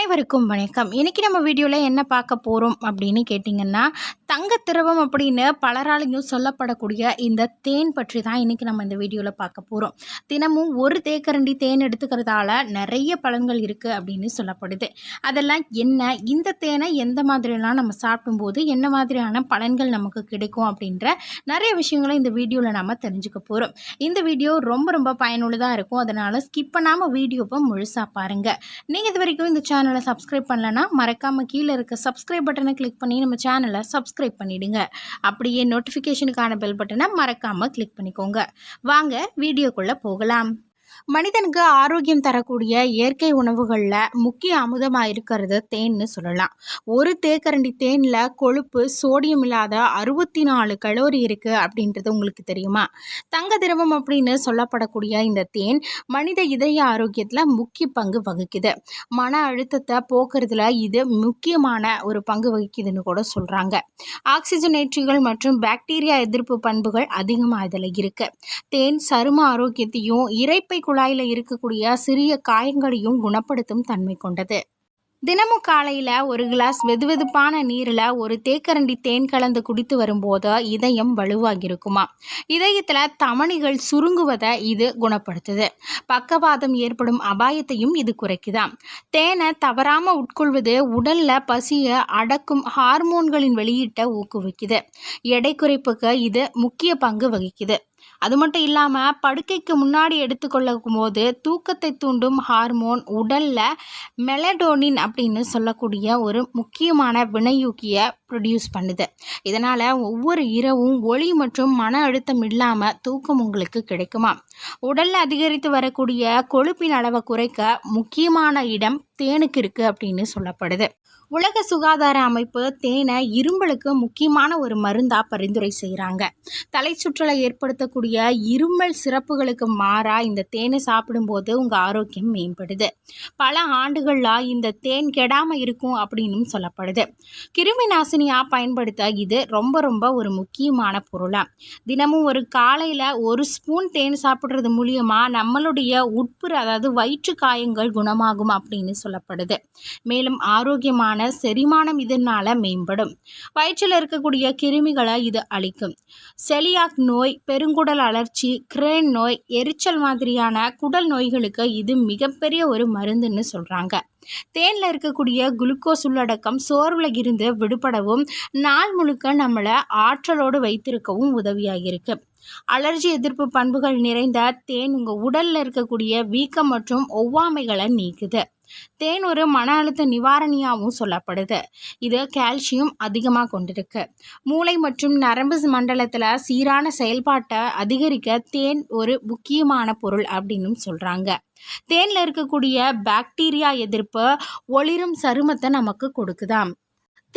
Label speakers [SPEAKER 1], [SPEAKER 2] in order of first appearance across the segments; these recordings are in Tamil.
[SPEAKER 1] அனைவருக்கும் வணக்கம். இன்றைக்கி நம்ம வீடியோவில் என்ன பார்க்க போகிறோம் அப்படின்னு கேட்டிங்கன்னா தங்க திரவம் அப்படின்னு பலராலையும் சொல்லப்படக்கூடிய இந்த தேன் பற்றி தான் இன்றைக்கி நம்ம இந்த வீடியோவில் பார்க்க போகிறோம் தினமும் ஒரு தேக்கரண்டி தேன் எடுத்துக்கிறதால நிறைய பலன்கள் இருக்குது அப்படின்னு சொல்லப்படுது. அதெல்லாம் என்ன? இந்த தேனை எந்த மாதிரியெல்லாம் நம்ம சாப்பிடும்போது என்ன மாதிரியான பலன்கள் நமக்கு கிடைக்கும் அப்படின்ற நிறைய விஷயங்களை இந்த வீடியோவில் நம்ம தெரிஞ்சுக்க போகிறோம் இந்த வீடியோ ரொம்ப ரொம்ப பயனுள்ளதாக இருக்கும். அதனால் ஸ்கிப் பண்ணாமல் வீடியோவை முழுசாக பாருங்கள் நீங்கள் இது வரைக்கும் இந்த சேனல் சப்ஸ்கிரைப் பண்ணலன்னா மறக்காமல் கீழே இருக்க சப்ஸ்கிரைப் பட்டனை கிளிக் பண்ணி நம்ம சேனலை சப்ஸ்கிரைப் பண்ணிடுங்க. அப்படியே நோட்டிஃபிகேஷனுக்கான பெல் பட்டனை மறக்காமல் கிளிக் பண்ணிக்கோங்க. வாங்க வீடியோக்குள்ளே போகலாம். மனிதனுக்கு ஆரோக்கியம் தரக்கூடிய இயற்கை உணவுகளில் முக்கிய அமுதமாக இருக்கிறது தேன்னு சொல்லலாம். ஒரு தேக்கரண்டி தேனில் கொழுப்பு சோடியம் இல்லாத அறுபத்தி நாலு கலோரி இருக்குது அப்படின்றது உங்களுக்கு தெரியுமா? தங்க திரவம் அப்படின்னு சொல்லப்படக்கூடிய இந்த தேன் மனித இதய ஆரோக்கியத்தில் முக்கிய பங்கு வகிக்குது. மன அழுத்தத்தை போக்குறதுல இது முக்கியமான ஒரு பங்கு வகிக்குதுன்னு கூட சொல்கிறாங்க ஆக்சிஜனேற்றிகள் மற்றும் பாக்டீரியா எதிர்ப்பு பண்புகள் அதிகமாக இதில் இருக்குது தேன் சரும ஆரோக்கியத்தையும் இறைப்பை இரைப்பை குழாயில் இருக்கக்கூடிய சிறிய காயங்களையும் குணப்படுத்தும் தன்மை கொண்டது. தினமும் காலையில் ஒரு கிளாஸ் வெதுவெதுப்பான நீரில் ஒரு தேக்கரண்டி தேன் கலந்து குடித்து வரும்போது இதயம் வலுவாகிருக்குமா இதயத்தில் தமணிகள் சுருங்குவதை இது குணப்படுத்துது. பக்கவாதம் ஏற்படும் அபாயத்தையும் இது குறைக்குதாம் தேனை தவறாமல் உட்கொள்வது உடலில் பசியை அடக்கும் ஹார்மோன்களின் வெளியீட்டை ஊக்குவிக்குது. எடை குறைப்புக்கு இது முக்கிய பங்கு வகிக்குது. அது மட்டும் இல்லாமல் படுக்கைக்கு முன்னாடி எடுத்துக்கொள்ளும் போது தூக்கத்தை தூண்டும் ஹார்மோன் உடலில் மெலடோனின் அப்படின்னு சொல்லக்கூடிய ஒரு முக்கியமான வினையூக்கிய ப்ரொடியூஸ் பண்ணுது. இதனால் ஒவ்வொரு இரவும் ஒளி மற்றும் மன அழுத்தம் இல்லாமல் தூக்கம் உங்களுக்கு கிடைக்குமா? உடலில் அதிகரித்து வரக்கூடிய கொழுப்பின் அளவை குறைக்க முக்கியமான இடம் தேனுக்கு இருக்குது அப்படின்னு சொல்லப்படுது. உலக சுகாதார அமைப்பு தேனை இரும்பலுக்கு முக்கியமான ஒரு மருந்தாக பரிந்துரை செய்கிறாங்க தலை சுற்றலை ஏற்படுத்தக்கூடிய இருமல் சிறப்புகளுக்கு மாறாக இந்த தேனை சாப்பிடும்போது உங்கள் ஆரோக்கியம் மேம்படுது. பல ஆண்டுகளாக இந்த தேன் கெடாமல் இருக்கும் அப்படின்னும் சொல்லப்படுது. கிருமி நாசினியாக பயன்படுத்த இது ரொம்ப ரொம்ப ஒரு முக்கியமான பொருளாக தினமும் ஒரு காலையில் ஒரு ஸ்பூன் தேன் சாப்பிட்றது மூலியமாக நம்மளுடைய உட்புற அதாவது வயிற்று காயங்கள் குணமாகும் அப்படின்னு சொல்லப்படுது. மேலும் ஆரோக்கியமான செரிமானம் இதனால் மேம்படும். வயிற்றில் இருக்கக்கூடிய கிருமிகளை இது அழிக்கும். செலியாக் நோய் பெருங்குடல் அழற்சி கிரேன் நோய் எரிச்சல் மாதிரியான குடல் நோய்களுக்கு இது மிகப்பெரிய ஒரு மருந்துன்னு சொல்கிறாங்க தேனில் இருக்கக்கூடிய குளுக்கோஸ் உள்ளடக்கம் சோர்வில் இருந்து விடுபடவும் நாள் முழுக்க நம்மளை ஆற்றலோடு வைத்திருக்கவும் உதவியாக இருக்கு அலர்ஜி எதிர்ப்பு பண்புகள் நிறைந்த தேன் உங்கள் உடலில் இருக்கக்கூடிய வீக்கம் மற்றும் ஒவ்வாமைகளை நீக்குது. தேன் ஒரு மன அழுத்த நிவாரணியாகவும் சொல்லப்படுது. இது கால்சியம் அதிகமாக கொண்டிருக்கு. மூளை மற்றும் நரம்பு மண்டலத்தில் சீரான செயல்பாட்டை அதிகரிக்க தேன் ஒரு முக்கியமான பொருள் அப்படின்னு சொல்கிறாங்க தேனில் இருக்கக்கூடிய பாக்டீரியா எதிர்ப்பு ஒளிரும் சருமத்தை நமக்கு கொடுக்குதாம்.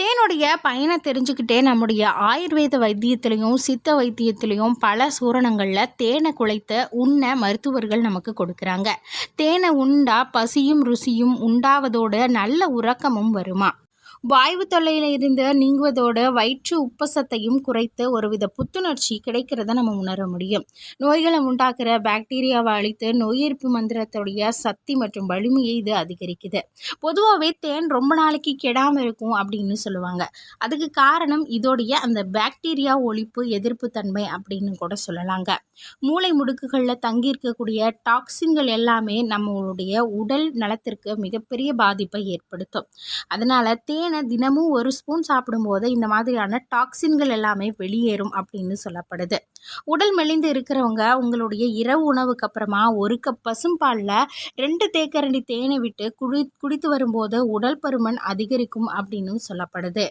[SPEAKER 1] தேனுடைய பயனை தெரிஞ்சுக்கிட்டே நம்முடைய ஆயுர்வேத வைத்தியத்திலையும் சித்த வைத்தியத்திலையும் பல சூரணங்களில் தேனை குலைத்த உண்ண மருத்துவர்கள் நமக்கு கொடுக்குறாங்க. தேனை உண்டா பசியும் ருசியும் உண்டாவதோடு நல்ல உறக்கமும் வருமா? வாய்வு தொல்லையில் இருந்து நீங்குவதோடு வயிற்று உப்பசத்தையும் குறைத்து ஒருவித புத்துணர்ச்சி கிடைக்கிறத நம்ம உணர முடியும். நோய்களை உண்டாக்குற பாக்டீரியாவை அழித்து நோய் எதிர்ப்பு மந்திரத்துடைய சக்தி மற்றும் வலிமையை இது அதிகரிக்குது. பொதுவாகவே தேன் ரொம்ப நாளைக்கு கெடாமல் இருக்கும் அப்படின்னு சொல்லுவாங்க. அதுக்கு காரணம் இதோடைய அந்த பாக்டீரியா ஒழிப்பு எதிர்ப்பு தன்மை அப்படின்னு கூட சொல்லலாங்க. மூளை முடுக்குகளில் தங்கியிருக்கக்கூடிய டாக்ஸின்கள் எல்லாமே நம்மளுடைய உடல் நலத்திற்கு மிகப்பெரிய பாதிப்பை ஏற்படுத்தும். அதனால் தேன் தேனை தினமும் ஒரு ஸ்பூன் சாப்பிடும்போது இந்த மாதிரியான டாக்ஸின்கள் எல்லாமே வெளியேறும் அப்படின்னு சொல்லப்படுது. உடல் மெலிந்து இருக்கிறவங்க உங்களுடைய இரவு உணவுக்கு அப்புறமா ஒரு கப் பசும்பாலில் ரெண்டு தேக்கரண்டி தேனை விட்டு குடி குடித்து வரும்போது உடல் பருமன் அதிகரிக்கும் அப்படின்னு சொல்லப்படுது.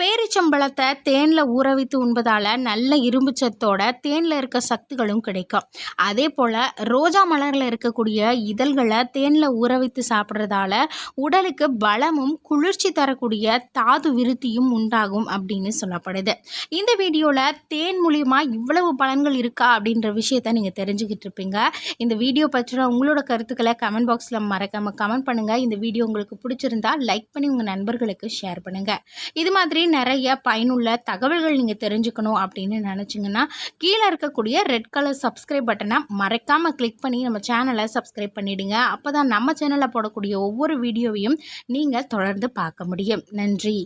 [SPEAKER 1] பேரிச்சம்பழத்தை தேனில் ஊற வைத்து உண்பதால் நல்ல இரும்பு சத்தோட தேனில் இருக்க சத்துகளும் கிடைக்கும். அதே போல் ரோஜா மலரில் இருக்கக்கூடிய இதழ்களை தேனில் ஊற வைத்து சாப்பிட்றதால உடலுக்கு பலமும் குளிர்ச்சி தரக்கூடிய தாது விருத்தியும் உண்டாகும் அப்படின்னு சொல்லப்படுது. இந்த வீடியோவில் தேன் மூலியமாக இவ்வளவு பலன்கள் இருக்கா அப்படின்ற விஷயத்த நீங்கள் தெரிஞ்சுக்கிட்டு இருப்பீங்க. இந்த வீடியோ பற்றின உங்களோட கருத்துக்களை கமெண்ட் பாக்ஸில் மறக்காமல் கமெண்ட் பண்ணுங்கள் இந்த வீடியோ உங்களுக்கு பிடிச்சிருந்தா லைக் பண்ணி உங்கள் நண்பர்களுக்கு ஷேர் பண்ணுங்கள் இது மாதிரி மாதிரி நிறைய பயனுள்ள தகவல்கள் நீங்கள் தெரிஞ்சுக்கணும் அப்படின்னு நினச்சிங்கன்னா கீழே இருக்கக்கூடிய ரெட் கலர் சப்ஸ்கிரைப் பட்டனை மறக்காமல் கிளிக் பண்ணி நம்ம சேனலை சப்ஸ்கிரைப் பண்ணிவிடுங்க அப்போ தான் நம்ம சேனலில் போடக்கூடிய ஒவ்வொரு வீடியோவையும் நீங்கள் தொடர்ந்து பார்க்க முடியும். நன்றி.